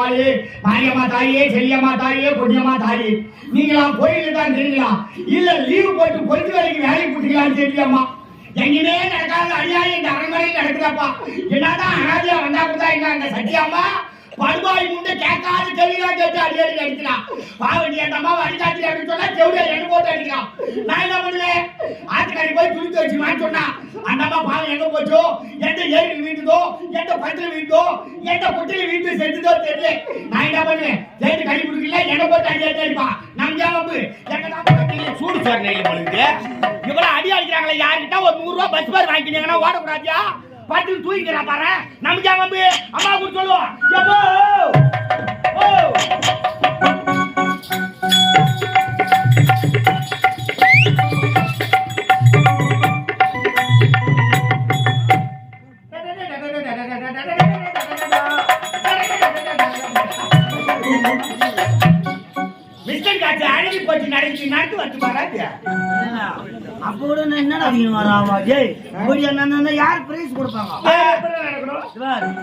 ரெண்டு மாரியம்மா தாயே செல்லியம்மா தாயே பொடியம்மா தாயே. நீங்களாம் கோயிலுக்கு தான் தெரியுங்களா இல்ல லீவு போட்டு பொறுத்து வேலைக்கு வேலைக்கு போட்டீங்களான்னு தெரியலம்மா எங்கேயுமே நடக்காத அநியாயம் இந்த அரண்மனையில் நடக்குதப்பா. என்னதான் அனாதியா வந்தா கூட எங்க அந்த சட்டியாம்மா படுபாய் முண்டை கேட்க கேள்விகளா அடி அடி அடிக்கிறான் பாவண்டி அந்த அம்மா அடிக்காச்சு அப்படின்னு சொன்னா செவிடியா ரெண்டு போட்டு அடிக்கிறான் நான் என்ன பண்ணுவேன் ஆத்துக்காரி போய் துணி வச்சுமான்னு சொன்னா அந்த அம்மா பாவம் எங்க போச்சோ? எந்த ஏரி வீட்டுதோ? எந்த பத்துல வீட்டுதோ? எந்த குட்டில வீட்டு செஞ்சுதோ தெரியல. நான் என்ன பண்ணுவேன் சேர்த்து கை பிடிக்கல என்ன போட்டு அடி அடி அடிப்பான். நம்ம ஜாமப்பு என்ன சூடு சார் நெய்யில் இவ்வளவு அடி அடிக்கிறாங்களே யாருக்கிட்ட ஒரு நூறு ரூபாய் பஸ் பேர் வாங்கினீங்கன்னா ஓடக்கூடாதியா? பாட்டில் தூங்கிக்கிறா பாரு. நமக்கு அம்மா அம்மா கூட சொல்லுவோம் காட்சி அழகி போச்சு நடத்தி நடத்து வந்து பாராட்டியா அப்போ கூட நான் என்னடா அதிகம் வராமா? ஜெய் இப்படி என்ன யார் பிரைஸ் கொடுப்பாங்க?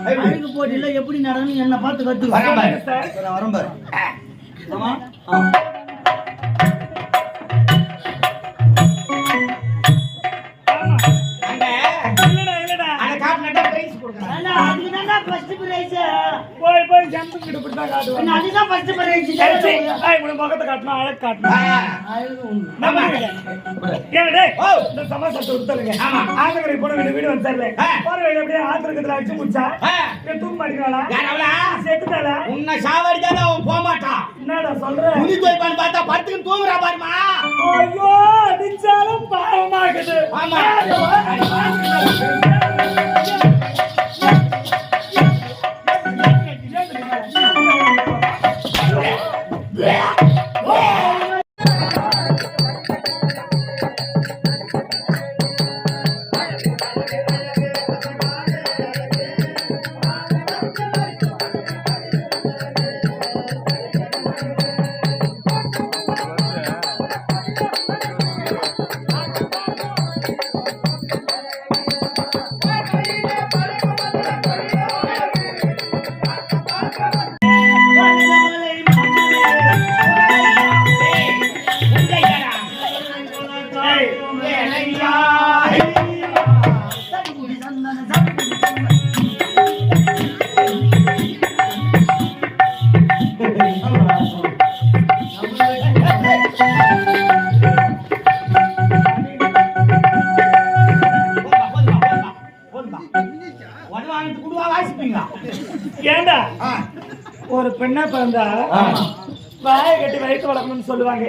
அழகு போட்டியில எப்படி நடக்கணும்? என்ன பார்த்து. கத்து வரம்பாரு பிரைஸ் போய் போய் ஜம்பு கிட்ட பிடிச்சா காட்டுவேன் அதுதான் ஃபர்ஸ்ட் பிரைஸ் ஏய் உன முகத்தை காட்டணும்? அழகு காட்டணும்? ஆமா ஏன் டேய் ஓ. இந்த சமாசத்தை ஆமா. ஆந்திரக்கரை போன வீடு வீடு வந்துடல ஆ. போற வழியில அப்படியே ஆந்திரக்கத்துல அடிச்சு முடிச்சா. ஏன் தூக்க மாட்டேங்கிறாளா யார் அவளா? செத்துட்டாளா? உன்னை சாவடிக்காத அவன் போக மாட்டான் என்னடா சொல்ற? பார்த்தா படுத்துக்கு தூங்குறா பாருமா. ஐயோ அடிச்சாலும் பாவமாகுது. ஆமா. பிறந்தா வாயை கட்டி வயிற்று வளர்க்கணும்னு சொல்லுவாங்க.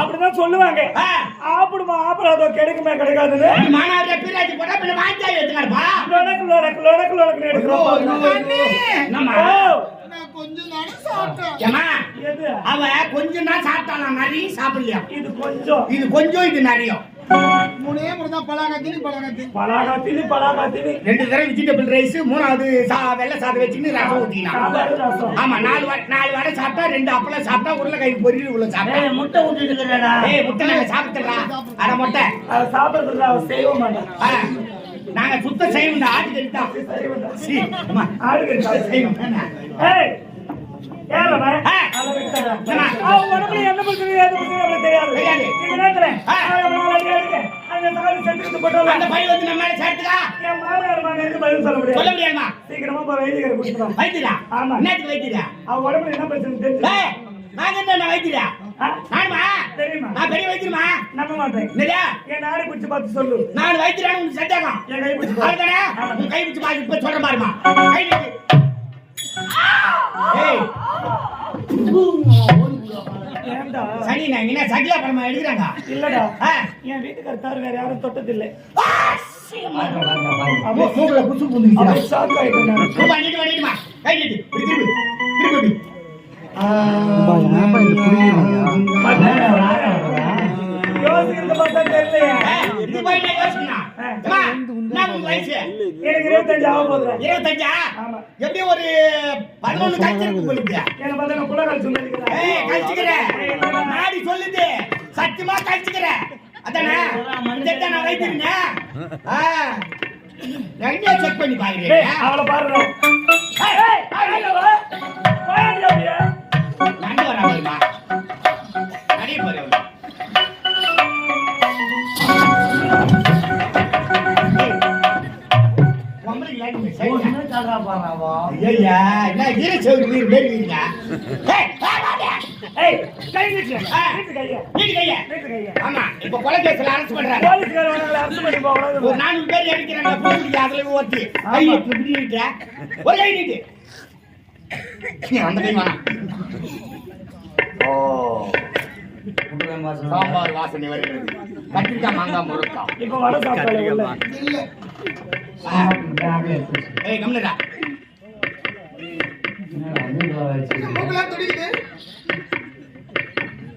அப்படிதான் சொல்லுவாங்க. ஆப்பிடுமா ஆப்பிடாதோ கிடைக்குமே கிடைக்காதுன்னு லொடக்கு லொடக்கு லொடக்கு லொடக்கு எடுக்கிறோம் கொஞ்சம் சாப்பிட்டேன். அவ கொஞ்சம் தான் சாப்பிட்டான் நிறைய சாப்பிடலையா இது கொஞ்சம். இது கொஞ்சம் இது நிறைய. மூணே மூணு தான் பலாகத்தினி பலாகத்தினி. பலாகாத்தினி பலாகாத்தினி. ரெண்டு தடவை வெஜிடபிள் ரைஸ் மூணாவது சா வெள்ளை சாதம் வச்சுன்னு ரசம் ஊத்திக்கலாம் ஆமா நாலு வடை நாலு வடை சாப்பிட்டா ரெண்டு அப்பளம் சாப்பிட்டா உருளைக்காய் பொரியல் உள்ள சாப்பிட்டா. முட்டை விட்டுட்டு இருக்கிறடா ஏய் முட்டை நாங்க சாப்பிட்டுறா. அட முட்டை. அதை சாப்பிடுறதுல செய்ய மாட்டான். நாங்க சுத்த செய்வோம் ஆட்டுக்கறி தான் சீ, அம்மா, ஆளுக்கு செய்வோம். என்ன? ஏய் என்ன அவளுக்கு தெரியாது. இந்த நேரத்துல அந்த தாலி செத்துக்கிட்டு போட்டோம் அந்த பையன் வந்து நம்ம மேல சேர்த்துக்கா என் மாமியார் மகனுக்கு பதில் சொல்ல முடியாது. சொல்ல முடியாதுமா? சீக்கிரமா போய் வைத்தியரை கூட்டிட்டு வைத்தியரா? ஆமா. என்னத்துக்கு வைத்தியரா? அவன் உடம்புல என்ன பிரச்சனை ஏய், நாங்க என்ன வைத்தியரா? நானுமா? தெரியுமா? நான் பெரிய வைத்தியமா நம்ப மாட்டேன். என்னடா என் நாடி பிடிச்சு பார்த்து சொல்லு. நான் வைத்தியரான உனக்கு சந்தேகம் என் கை பிடிச்சு பாரு. அதுதானே உன் கை பிடிச்சு பாரு இப்ப சொல்ற பாருமா கை சனி நான் என்ன சகிலா படமா எடுக்கிறாங்க இல்லடா. என் வீட்டுக்கார தவிர வேற யாரும் தொட்டதில்லை மூ- மூக்குல புந்துச்சு அவன் ஷாக் ஆயிட்டேன் நான். கை நீட்டு திரும்பி பார்த்தா தெரியலையே ஏய், இது யோசிக்கணும்? அம்மா, என்ன உங்க வயசு எனக்கு இருபத்தஞ்சு ஆக போதுடா இருபத்தஞ்சா ஆமா. எப்படியும் ஒரு கழிச்சிருக்கு உங்களுக்கு பார்த்தா நான் குலகால் ஏய் கழிச்சுக்கிறேன் நாடி சொல்லுது சத்தியமா கழிச்சுக்கிறேன் அதானே இதை நான் வைத்திருந்தேன் ஆ செக் பண்ணி அவளை ஏய், அடியில வா. வாயாடி அப்படியே. நண்டு வரா வருமா போறேன் தர்றா பாராவா. ஐயா என்ன வீர செவரு வீர மேரி வீருங்க ஏய் வாடா. ஏய், கை நீட்டு. நீட்டு கையை. நீட்டு கைய நீட்டு கையை. ஆமா இப்ப கொலை கேஸ்ல அரெஸ்ட் பண்றாங்க போலீஸ்காரன் உங்களை அரெஸ்ட் பண்ணி போகக்கூடாது. ஒரு நானூறு பேர் அடிக்கிறாங்க போலீஸ் அதுல ஓட்டி கை இப்படி நீட்டு ஒரு கை நீட்டு நீ அந்த கை வேணாம் சாம்பார் வாசனை வருகிறது கத்திரிக்காய் மாங்காய் முருக்கா இப்ப வடை சாப்பிட்டாலே உள்ள. ஏய் துடிக்குது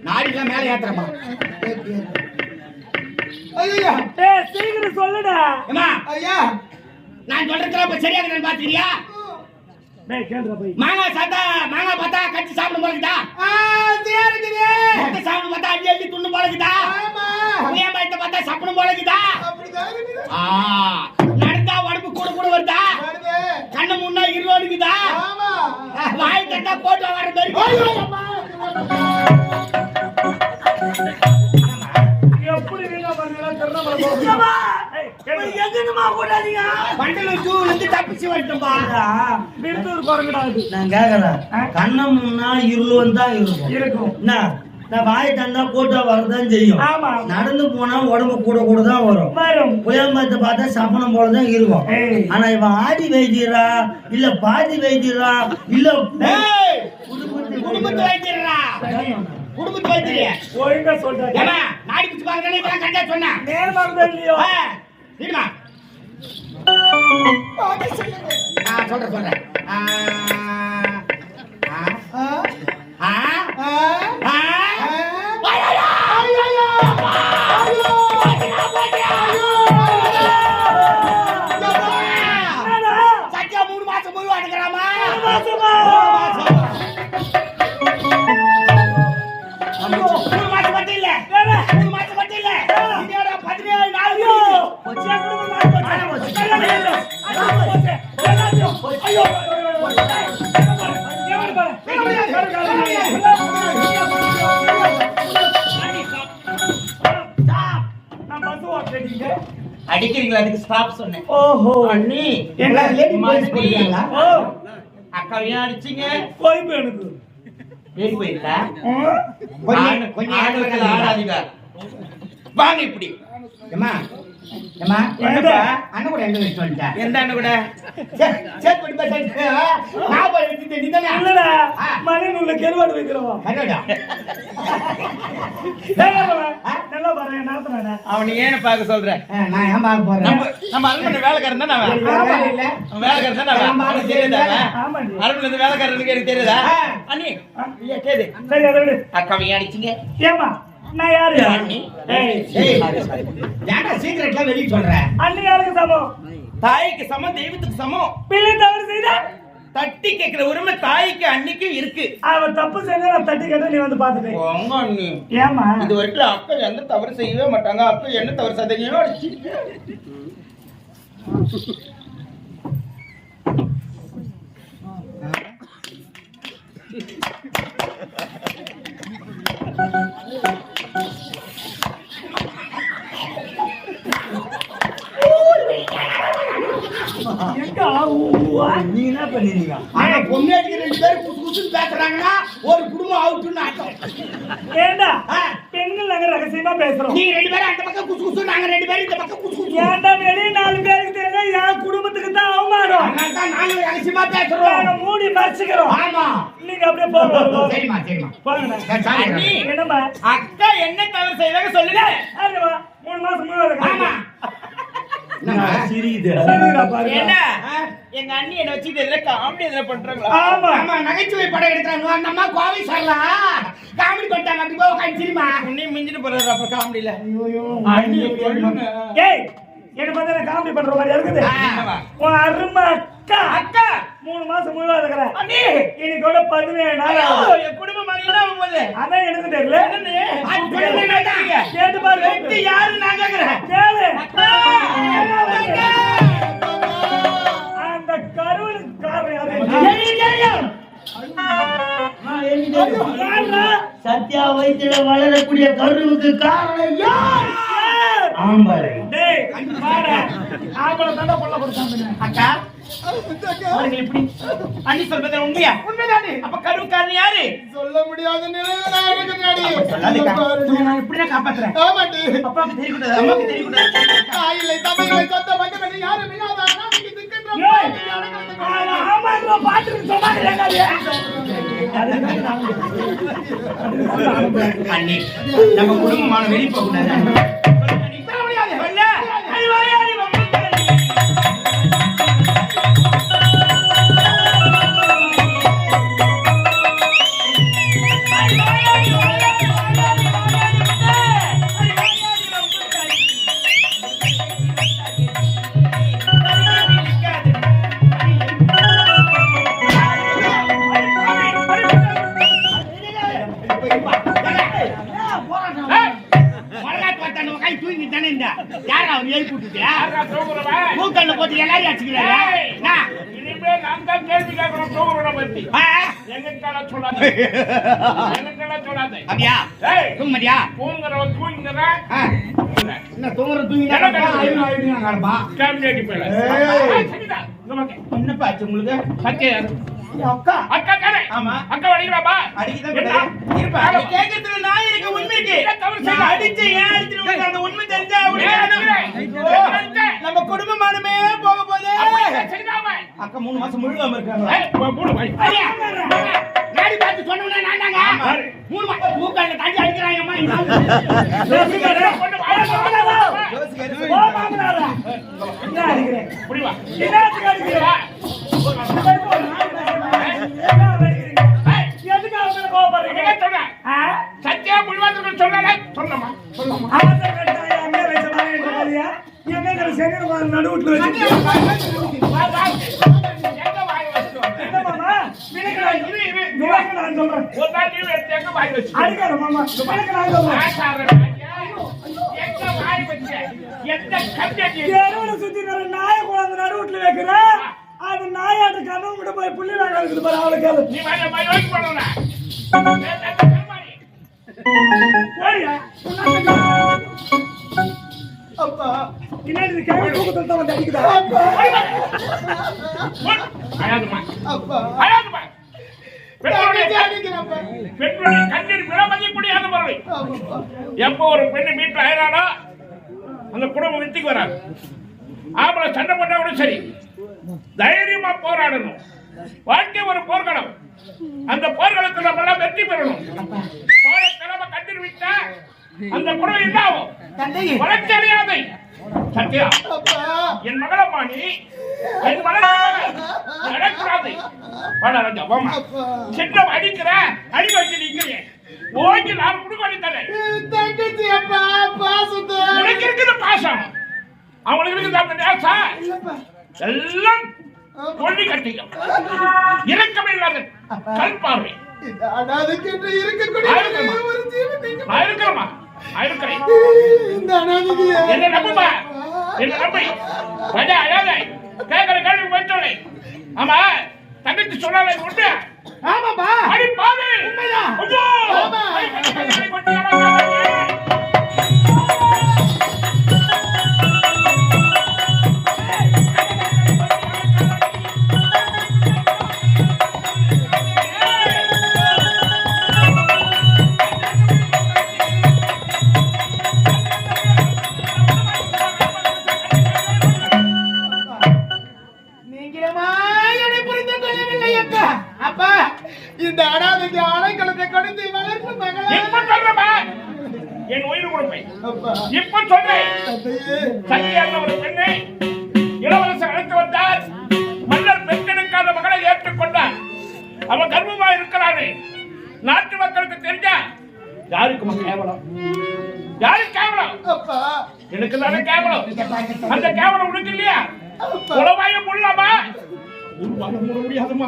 நாடிலாம் மேல ஏத்துறமா ஐயா ஏய், சீக்கிரம் சொல்லுடா. ஏமா ஐயா. நான் சொல்றதுல இப்ப சரியா இருக்குன்னு பாத்துக்கிறியா? டேய், கேளுடா போய். மாங்காய் சாத்தா மாங்காய் பார்த்தா கச்சி சாப்பிடும் போலக்குதா? முட்டை சாப்பிடும் பார்த்தா அள்ளி அள்ளி துண்ணு போலக்குதா? ஆமா. புளியம்பழத்தை பார்த்தா சப்பணும் போலக்குதா? உடம்பு கூட கூட வருதா? கண்ணு முன்னா ஆமா. வாய் தட்டா போட்டு வர மாதிரி. எப்படி வீணா பண்ணீங்களோ கேளுடா. எங்கேயுமா கூடாதீங்க? மண்டல ஜூ வந்து தப்பிச்சு இது. நான் கேக்குறேன். கண்ணம் முன்னா இருளுவன் தான் இருக்கும். இருக்கும். என்ன? நான் வாய் தந்தா கூட்டா வரதான் செய்யும். நடந்து போனா உடம்பு கூட கூட தான் வரும். வரும். புளியம்பரத்தை பார்த்தா சப்பனம் போல தான் இருக்கும். ஆனா இவன் ஆதி வைத்தியரா? இல்ல பாதி வைத்தியரா? இல்ல குடும்பத்து வைத்தியரா? குடும்பத்து வைத்தியரே. ஒழுங்கா சொல்றா. ஏமா நாடி பிடிச்சு பாருங்க இப்ப கரெக்டா சொன்னேன் நேர் மறந்தா இல்லையோ? ஆ, இருமா. ஆ, சொல்றேன், சொல்றேன். ஆ ஆ. ஆ அடிக்கிறீங்களா? அதுக்கு ஸ்டாப் சொன்னேன். ஓஹோ. அண்ணி என்ன போடுறாங்களா? ஓ. அக்காவையும் அடிச்சீங்க? கோயம்பு எனக்கு. கொஞ்சம் கொஞ்சம் ஆடாதீங்க. வாங்க இப்படி? அண்ணன் கூட எங்க வச்சு வந்துட்ட? எந்த அண்ணன் கூட சே, சேத் பண்ணி பேசாதீங்க. ஞாபகம் வச்சுட்டு நீதானே? இல்லடா ஆ. மணி உள்ள கெருவாடு வைக்கிறோம் கருவாடா? நல்லா பாரு நாத்தனாடா அவனை ஏன்னு பார்க்க சொல்றேன் ஆ, நான் ஏன் பார்க்க போறேன்? நம்ம நம்ம வேலைக்காரன் தான் அவன் இல்ல. வேலைக்காரன் தான் அவன் ஆமா, அவனுக்கு தெரியுதா. அரண்மனை இருந்து வேலைக்காரனுக்கு எனக்கு தெரியுதா ஆ. அண்ணி இல்லையா கேது சரி அதை விடு அக்காவையும் அடிச்சீங்க ஏமா நான் யாரு? ஏன்டா secretலாம் வெளிய சொல்ற? அண்ணி யாருக்கு சமம்? தாய்க்கு சமம் தெய்வத்துக்கு சமம். பிள்ளை தவறு செய்தா? தட்டி கேட்கிற உரிமை தாய்க்கு அன்னைக்கும் இருக்கு. அவன் தப்பு செஞ்சா நான் தட்டி கேட்டு நீ வந்து பாத்துட்டு போங்க அண்ணி. ஏமா இது வரைக்கும் அக்கா எந்த தவறு செய்யவே மாட்டாங்க. அக்கா என்ன தவறு சதையோ அடிச்சு நீ என்ன பண்ணிருங்க ஆனா ரெண்டு பேரும் குசு குசுன்னு பேசுறாங்கன்னா ஒரு குடும்பம் அவுட்டுன்னு அர்த்தம் ஏண்டா? பெண்கள் நாங்க ரகசியமா பேசுறோம். நீங்க ரெண்டு பேரும் அந்த பக்கம் குசு குசு நாங்க ரெண்டு பேரும் இந்த பக்கம் குசு குசு ஏண்டா வெளியே நாலு பேருக்கு தெரிஞ்சா என் குடும்பத்துக்கு தான் அவமானம்? அதனால தான் நாங்க ரகசியமா பேசுறோம் நாங்க மூடி மறைச்சுக்கிறோம் ஆமா. நீங்க அப்படியே போங்க சரிம்மா சரிம்மா. போங்கண்ணா சரி, சாரி. என்னம்மா? அக்கா என்ன தவறு செய்வாங்க சொல்லுங்க. ஆமா மூணு மாசம் ஆமா? சிரிக்குது என்ன எங்க அண்ணி என்ன வச்சு இதுல காமெடி எதுல பண்றாங்களா? ஆமா. ஆமா நகைச்சுவை படம் எடுக்கிறாங்க அந்த அம்மா கோவை சார்லாம் காமெடி பண்ணிட்டாங்க. அப்படி போய் உட்காந்து சிரிமா உன்னையும் மிஞ்சிட்டு போறாரு அப்ப காமெடியில அண்ணி சொல்லுங்க. ஏய் என்ன பார்த்தா காமெடி பண்ற மாதிரி இருக்குது. உன் அருமை அக்கா. அக்கா. மூணு மாசம் முன்னாடி இருக்கிற அண்ணி. இன்னைக்கோட பதினேழு நாள். என் குடும்பம் அதான் எனக்கு தெரியல? கேட்டு பாரு வெட்டி யாரு நான் கேக்குறேன் கேளு. அந்த கருவனுக்கு காரணம்? சத்யா வயிற்றுல வளரக்கூடிய கருவுக்கு காரணம் யார்? ஆம்பளை. அக்கா எப்படி அண்ணி சொல்றது உண்மையா? உண்மைதானே அப்ப கருவுக்காரன் யாரு? சொல்ல முடியாத நிலையில நான். பாருடி. நான் எப்படிதான் காப்பாத்துறேன். ஆமாண்டி. அப்பாவுக்கு தெரியக்கூடாது அம்மாவுக்கு தெரியக்கூடாது தாயில்லை, தமையில்லை, சொந்த பந்தமில்லை, யாரும் இல்லாத அனாதைக்கு திக்கின்ற ஏய், பாவியை அப்படியா தூங்கடியா தூங்குறவன் தூங்குறேன் என்ன தூங்குற தூங்கி எனக்கு என்ன ஐநூறு ஐநூறு கடப்பா கேள்வி அடிப்பேன் ஏய். சரிதான் இந்த பக்கம். என்னப்பா ஆச்சு உங்களுக்கு? அக்கா. அக்கா. தானே. ஆமா. அக்கா என்ன? கூடாது. இருப்பா, கேட்கறதுல நான் இருக்க உண்மை இருக்கு. அடிச்ச ஏன் அந்த உண்மை தெரிஞ்சா? நம்ம குடும்பமானமே போக போதே. அக்கா மூணு மாசம் முழுகாம இருக்காங்க மூடு பார்த்து சொன்னோம்னா நான் தாங்க. மூணு மாசம் மூக்கல்ல தண்ணி அடிக்கிறாங்கம்மா. என்ன அடிக்கிறேன்? அடிக்கிறேன்? என்ன? ஆ? சத்தியா சொல்லல. சொல்லமா சொல்லமா அவசர கட்டாயம். அங்கே என்ற மாதிரியா? எங்க வச்சு? என்ன மாமா? இரு, சொல்றேன். ஒரு நாள் வாய் வச்சு அடிக்காத மாமா. விளக்குறான் சொல்றேன். எங்க வாய் வச்ச எந்த கட்டி தெருவுல சுத்தி வர நாயை கொண்டாந்து நடுவுல வைக்கிற அது நாயாட்ட கனவு விட போய் புள்ளி நாங்க இருக்குது பாரு அவளுக்கு அது. நீ வாய் வாய் பண்ணல அப்பா இது தூக்கத்துல தான் வந்து அடிக்குதா? அப்பா அழாதுமா பெண்களுடைய கண்ணீர் விலமதி முடியாத பறவை ஆமாப்பா. எப்போ ஒரு பெண்ணு வீட்டுல அயறானோ அந்த குடும்பம் வித்துக்கு வராது. ஆம்பளை சண்டை பண்ணா கூட சரி. தைரியமா போராடணும். வாழ்க்கை ஒரு போர்க்களம். அந்த போர்க்களத்துல நம்ம எல்லாம் வெற்றி பெறணும். போற கிழமை கண்ணீர் விட்டா அந்த குடும்பம் என்ன ஆகும் வளர்ச்சி அடையாதை. சத்யா என் மகளம்மா நீ என் நடக்கூடாது ராஜா வாமா. சின்ன அடிக்கிற அடி வச்சு நிக்கிறேன். ஓங்கி நான் குடுக்க தரேன். தங்கச்சி அப்பா பாசத்தை உனக்கு இருக்குது பாசம். அவங்களுக்கு இருக்குது அந்த நேசம் எல்லாம் கொள்ளி கட்டிக்கும். இறக்கம் இல்லாத கல் பார்வை இருக்கக்கூடிய ஆயிரக்கம்மா. இருக்கிறேன் இந்த அனாதைக்கு என்ன நம்புமா? என்ன நம்பி. வஜா அழாதை கேட்கிற கேள்வி ஆமா தங்கச்சி சொன்னாலே உண்டு. ஆமாப்பா. அடி பாவி உண்மைதான். ஆமா. இந்த அனாதைக்கு அடைக்கலத்தை கொடுத்து வளர்ப்பு மகளே இப்ப சொல்றமா என் உயிர் கொடுப்பேன். அப்பா. இப்ப சொல்றேன். சத்தியான ஒரு பெண்ணை இளவரசர் அழைத்து வந்தார். மன்னர் பெண்களுக்கான மகளை ஏற்றுக்கொண்டார். அவன் கர்ப்பமா இருக்கிறானே. நாட்டு மக்களுக்கு தெரிஞ்சா யாருக்குமா கேவலம்? யாருக்கு கேவலம்? எனக்கு தானே கேவலம். அந்த கேவலம் உனக்கு இல்லையா? முள்ளமா உருவாக மூட முடியாதுமா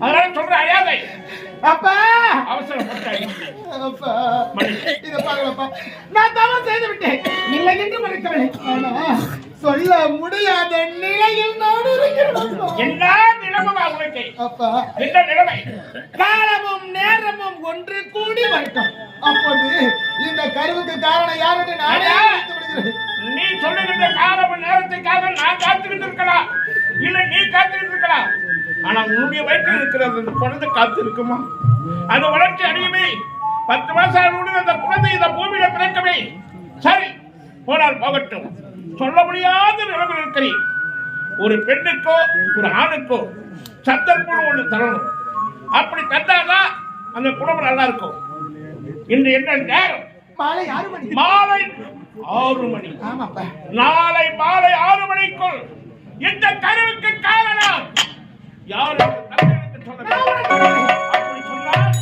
அதனால சொல்ற அழியாதை. அப்பா! மன்னிச்சு. இத பாருங்கப்பா நான் தவறு செய்து விட்டேன். இல்லை என்று மறைக்கவில்லை ஆனா சொல்ல முடியாத நிலையில் நான் இருக்கிறேன். என்ன நிலைமமா உனக்கு அப்பா. என்ன நிலைமை? காலமும் நேரமும் ஒன்று கூடி வரட்டும். அப்போது இந்த கருவுக்கு காரணம் யார் என்று நானே. நீ சொல்லுகின்ற காலம் நேரத்துக்காக நான் காத்துக்கிட்டு இருக்கலாம். இல்ல நீ காத்துக்கிட்டு இருக்கலாம். ஆனா உன்னுடைய வயிற்றில் இருக்கிறது அந்த குழந்தை காத்து இருக்குமா அது வளர்ச்சி அடையுமே. பத்து மாசம் ஆனவுடன் அந்த குழந்தை இந்த பூமியில பிறக்கவே. சரி போனால் போகட்டும். சொல்ல முடியாத நிலைமையில் இருக்கிறேன் ஒரு பெண்ணுக்கோ ஒரு ஆணுக்கோ சந்தர்ப்பம் ஒன்று தரணும். அப்படி தந்தாதான் அந்த குடும்பம் நல்லா இருக்கும். இன்று என்ன நேரம்? மாலை ஆறு மணி. மாலை ஆறு மணி. நாளை மாலை ஆறு மணிக்குள் இந்த கருவுக்கு காரணம். யார் என்று சொல்ல. அப்படி சொன்னால்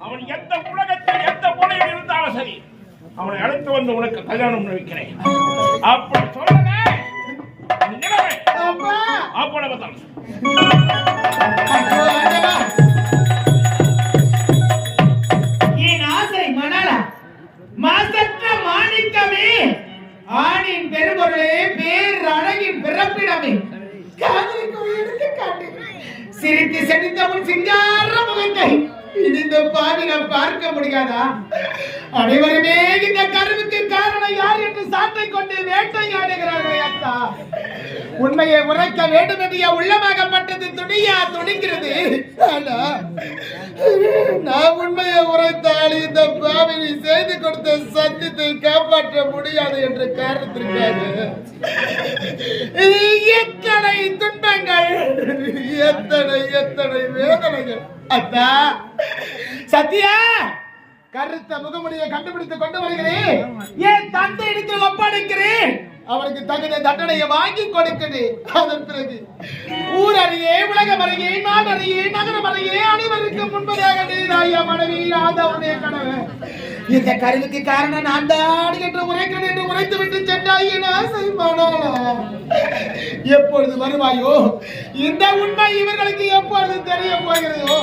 அவன் எந்த உலகத்தில் எந்த மூலையில் இருந்தாலும் சரி அவனை அழைத்து வந்து உனக்கு கல்யாணம் வைக்கிறேன் அப்படி சொல்லலே நிலைமை. அப்பா! அவ்வளவு தான் ஐயோ, ஆண்டவா. என் ஆசை மணல? மாசற்ற மாணிக்கமே! ஆணின் பெரும்பொருளே பேர் அழகின் பிறப்பிடமே சிரித்து செடித்தவன் சிங்கார முகத்தை இந்த பாவினம் பார்க்க முடியாதா? அனைவருமே இந்த கருவுக்கு காரணம் யார் என்று சாட்டை கொண்டு வேட்டை உண்மையை உரைக்க வேண்டும் என்று என் உள்ளமாகப்பட்டது துணியா துணிக்கிறது. ஆனா, நான் உண்மையை உரைத்தால் இந்த பாவினி செய்து கொடுத்த சத்தியத்தை காப்பாற்ற முடியாது என்ற காரணத்திற்காக. எத்தனை துன்பங்கள் எத்தனை எத்தனை வேதனைகள். அத்தா சத்யா கருத்த முகமுடியை கண்டுபிடித்து கொண்டு வருகிறேன். என் தந்தை இடத்தில் ஒப்படைக்கிறேன்? அவனுக்கு தகுந்த தண்டனையை வாங்கி கொடுக்கிறேன் அதன் பிறகு ஊர் அறியே உலகம் அறியே நாடு அறியே நகரம் அறியே அனைவருக்கும் முன்பதாக நீராய மனைவி ஆதவனுடைய கனவு இந்த கருவுக்கு காரணம் நான் தான் என்று உரைக்கிறேன் என்று உரைத்து விட்டு சென்றாய் என் எப்பொழுது வருவாயோ? இந்த உண்மை இவர்களுக்கு எப்பொழுது தெரிய போகிறதோ?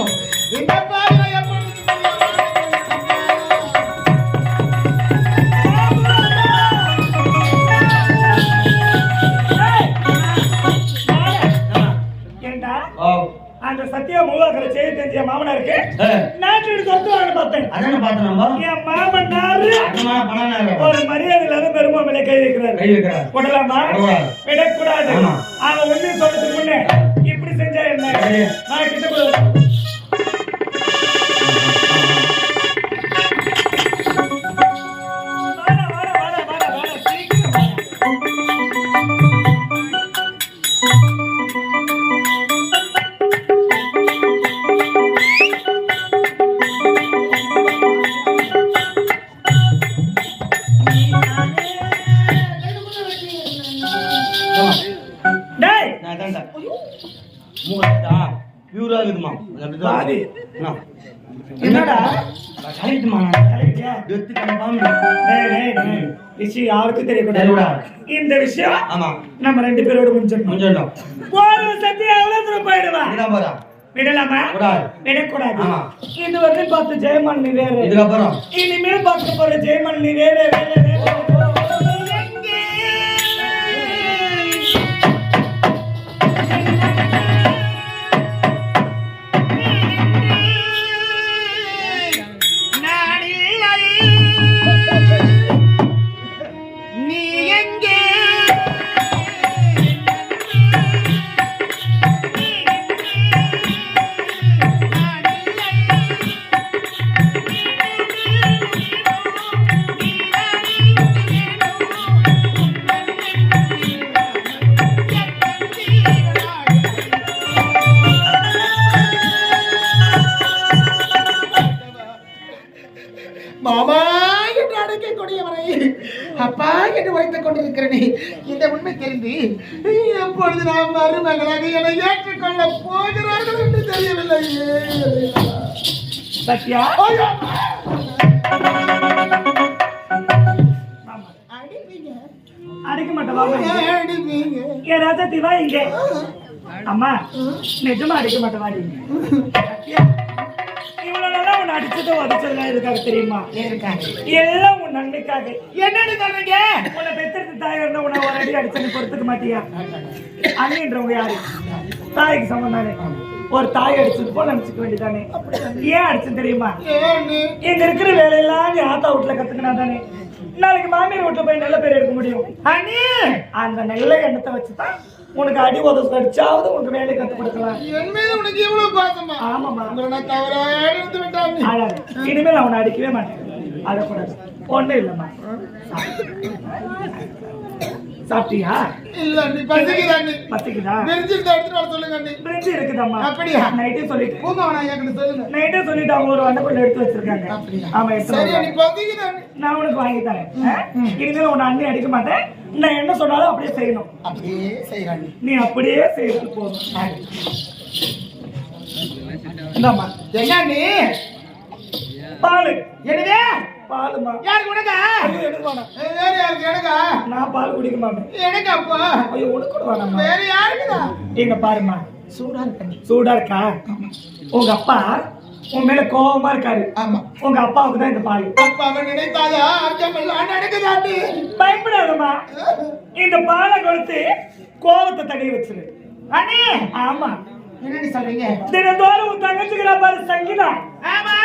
இந்த பாவினை எப்பொழுது அந்த சத்தியா மூலாக்கரை செய்ய தெரிஞ்ச மாமனாருக்கு நாட்டு சொத்துவாங்க பார்த்தேன். அதானே பார்த்தோம் நம்ம என் மாமனாரு ஒரு மரியாதை இல்லாத பெருமை மேல கை வைக்கிறாரு. கை வைக்கிறார். போடலாமா. விடக்கூடாது. அவன் ஒண்ணு சொல்றதுக்கு முன்னே இப்படி செஞ்சா என்ன. நான் கிட்ட என்னடா. விஷயம் யாருக்கும் தெரியக்கூடாது. இந்த விஷயம் ஆமா. நம்ம ரெண்டு பேரோட முடிஞ்சிடணும். கொஞ்சம் போற சத்தியா எவ்வளவு தூரம் போயிடுவா? விடலாமா? கூடாது. விடக்கூடாது. இது வந்து பார்த்து ஜெயமான் நீ வேற. இதுக்கப்புறம். இனிமேல் பார்க்க போற ஜெயமான் நீ வேற வேற வேற. கொண்டிருக்கிறேனே இந்த உண்மை தெரிந்து எப்பொழுது நாம் மருமகளாக என ஏற்றுக்கொள்ள போகிறார்கள் என்று தெரியவில்லை. சத்யா! அடிக்க மாட்டேன் வாமா இங்க. அடிப்பீங்க. ஏ ராஜாத்தி வா இங்க. அம்மா நிஜமா அடிக்க மாட்டேன் வாடி. சத்யா? இவ்வளவு நாளா உன்னை அடிச்சது உதச்சதுலாம் இருக்காது தெரியுமா? எல்லாம் உன் நன்மைக்காக. என்னன்னு சொல்றீங்க? உன்னை பெத்திருந்த தாய் இருந்தா உன்னை ஒரு அடி அடிச்சு பொறுத்துக்க மாட்டியா? அண்ணின்றவங்க யாரு? தாய்க்கு சமம் தானே. ஒரு தாய் அடிச்சது போல நினைச்சுக்க வேண்டியதானே? ஏன் அடிச்சது தெரியுமா? இங்க இருக்கிற வேலையெல்லாம் நீ ஆத்தா வீட்டுல கத்துக்கினா தானே? நாளைக்கு மாமியார் வீட்டுல போய் நல்ல பேர் எடுக்க முடியும். அண்ணி! அந்த நல்ல எண்ணத்தை வச்சுதான் உனக்கு அடி உதவு அடிச்சாவது உனக்கு வேலை கொடுக்கலாம் என் மீது உனக்கு இவ்வளவு பாசமா? ஆமாமா உங்களை நான். இனிமேல் அவனை அடிக்கவே மாட்டேன். அழக்கூடாது. ஒண்ணும் இல்லம்மா. சாப்பிட்டியா? இல்ல நீ பத்திக்குதா நெரிஞ்சிருந்தா எடுத்துட்டு வர சொல்லுங்க பிரிஞ்சு இருக்குதாம்மா. அப்படியா? நைட்டே சொல்லிட்டு பூங்கா என்கிட்ட சொல்லுங்க. நைட்டே சொல்லிட்டு அவங்க ஒரு வண்டக்குள்ள எடுத்து வச்சிருக்காங்க. அப்படியா? ஆமா எடுத்து சரி நீ நான் உனக்கு வாங்கி தரேன்? இனிமேல் உன்னை அண்ணி அடிக்க மாட்டேன். நான் என்ன சொன்னாலும் அப்படியே செய்யணும். அப்படியே செய்யறான் நீ. அப்படியே செய்யறது போதும். இந்தாம்மா. என்ன நீ? பாலு. என்னது? பாலுமா? யாருக்கு உனக்கா. வேற யாருக்கு எனக்கா? நான் பால் குடிக்க மாட்டேன். எனக்கு அப்பா. ஐயோ உனக்கு கூட வேற யாருக்குதா எங்க பாருமா சூடா சூடா இருக்கா? உங்க அப்பா உன் மேல கோவமா இருக்காரு. ஆமா. உங்க அப்பாவுக்கு தான் இந்த பால். அப்ப அவன் நினைத்தாதா அர்த்தமெல்லாம் நடக்குதாண்டு பயப்படாதம்மா. இந்த பாலை கொடுத்து கோவத்தை தடவி வச்சிரு. அண்ணி! ஆமா. என்னன்னு சொல்றீங்க? தினந்தோறும் உன் தங்கச்சிக்கிறா பாரு சங்கீதா. ஆமா.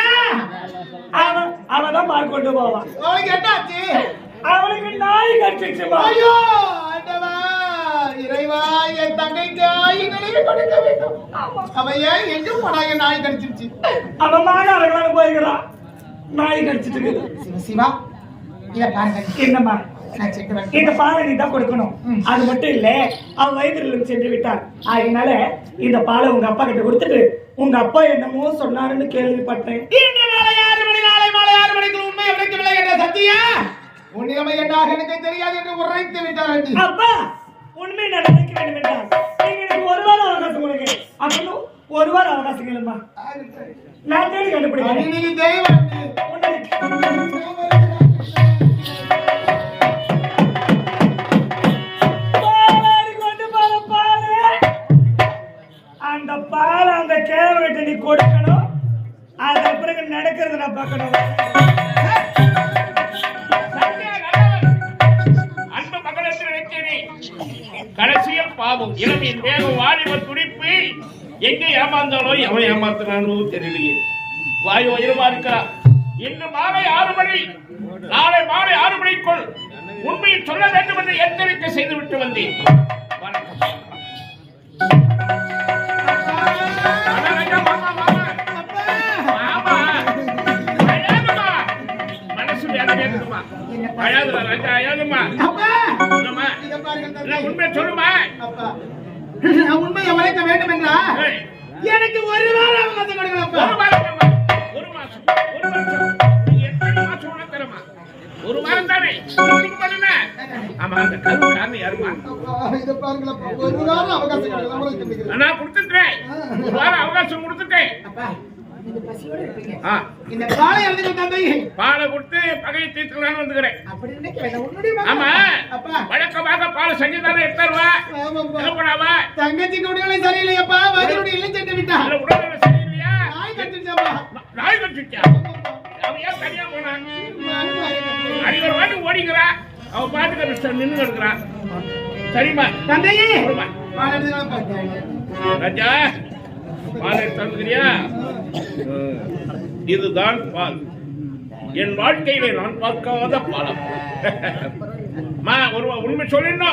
அவன் அவன் தான் பால் கொண்டு போவான். அவனுக்கு என்ன ஆச்சு அவனுக்கு நாய் கடிச்சிச்சுமா ஐயோ ஆண்டவா இறைவா என் தங்கைக்கு ஆயின் நிலையை கொடுக்க வேண்டும். அவன் ஏன் எங்க நாய் கடிச்சிருச்சு? அவன் மாநாடுகளான போய்கிறான் நாய் கடிச்சிட்டு இருக்குது சிவ இத பாருங்க. என்னம்மா இந்த பாலை நீ தான் கொடுக்கணும். அது மட்டும் இல்ல அவன் வயிற்றுல சென்று விட்டான். அதனால இந்த பாலை உங்க அப்பா கிட்ட கொடுத்துட்டு உங்க அப்பா என்னமோ சொன்னாருன்னு கேள்விப்பட்டேன். சத்தியா உன்னிடமை என்னாக எனக்கு தெரியாது என்று உரைத்து விட்டார் அண்டி. அப்பா உண்மை நடக்க வேண்டும் என்றால் நீங்க எனக்கு ஒரு வாரம் அவகாசம் கொடுங்க அப்பனும் ஒரு வாரம் அவகாசம் கேளுமா? நான் தேடி கண்டுபிடிக்கிறேன். நீங்க தெய்வம். உன்னை-. அந்த பால் அந்த கேவலத்தை நீ கொடுக்கணும். அதுக்கு பிறகு நடக்கிறது நான் பார்க்கணும். பாவம் இளமையின் வேகம் வாலிப துடிப்பு எங்கே ஏமாந்தாலோ எவன் ஏமாத்தினானோ தெரியலையே வாயு உயரமா இருக்கிறார் இன்று மாலை ஆறு மணி நாளை மாலை ஆறு மணிக்குள் உண்மையை சொல்ல வேண்டும் என்று எச்சரிக்கை செய்துவிட்டு வந்தேன் மனசு வேலை வேணுமா அழாதுடா ராஜா உண்மையை சொல்லுமா? உண்மையை உரைக்க வேண்டும் என்றா எனக்கு ஒரு வாரம் அவகாசம் கொடுங்க அப்பா. ஒரு வாரம். ஒரு மாசம். ஒரு நீ எத்தனை மாசம் உனக்கு தரமா ஒரு வாரம் தானே. பண்ணுன. ஆமா அந்த கரு காரணம் யாருமா அப்பா, இத பாருங்களப்பா ஒரு வாரம் அவகாசம் கொடுத்துட்டேன் ஒரு வாரம் அவகாசம் கொடுத்துட்டேன் இந்த பாலை எழுதுங்க தந்தை. பாலை கொடுத்து பகையை தீர்த்துக்கலான்னு வந்துக்கிறேன். ஆமா. அப்பா. வழக்கமாக பாலை செஞ்சு தானே எடுத்தாருவா பண்ணாவா? தங்கச்சிக்கு உடல்நிலை சரியில்லையப்பா. மகனுடைய இல்லை சென்று விட்டா. உடல்நிலை சரியில்லையா? நாய் கட்டிருச்சாப்பா நாய் கட்சிச்சா அவன் ஏன் தனியா போனான் அடிக்கிற வாட்டி ஓடிக்கிறா. அவ பாட்டுக்கு மிஸ்டர் நின்று எடுக்கிறான் சரிம்மா. தந்தையே பால் ராஜா பால் தந்துக்கிறியா? இதுதான் பால். என் வாழ்க்கையிலே நான் பார்க்காத பாலம். மா ஒரு உண்மை அப்பா நான்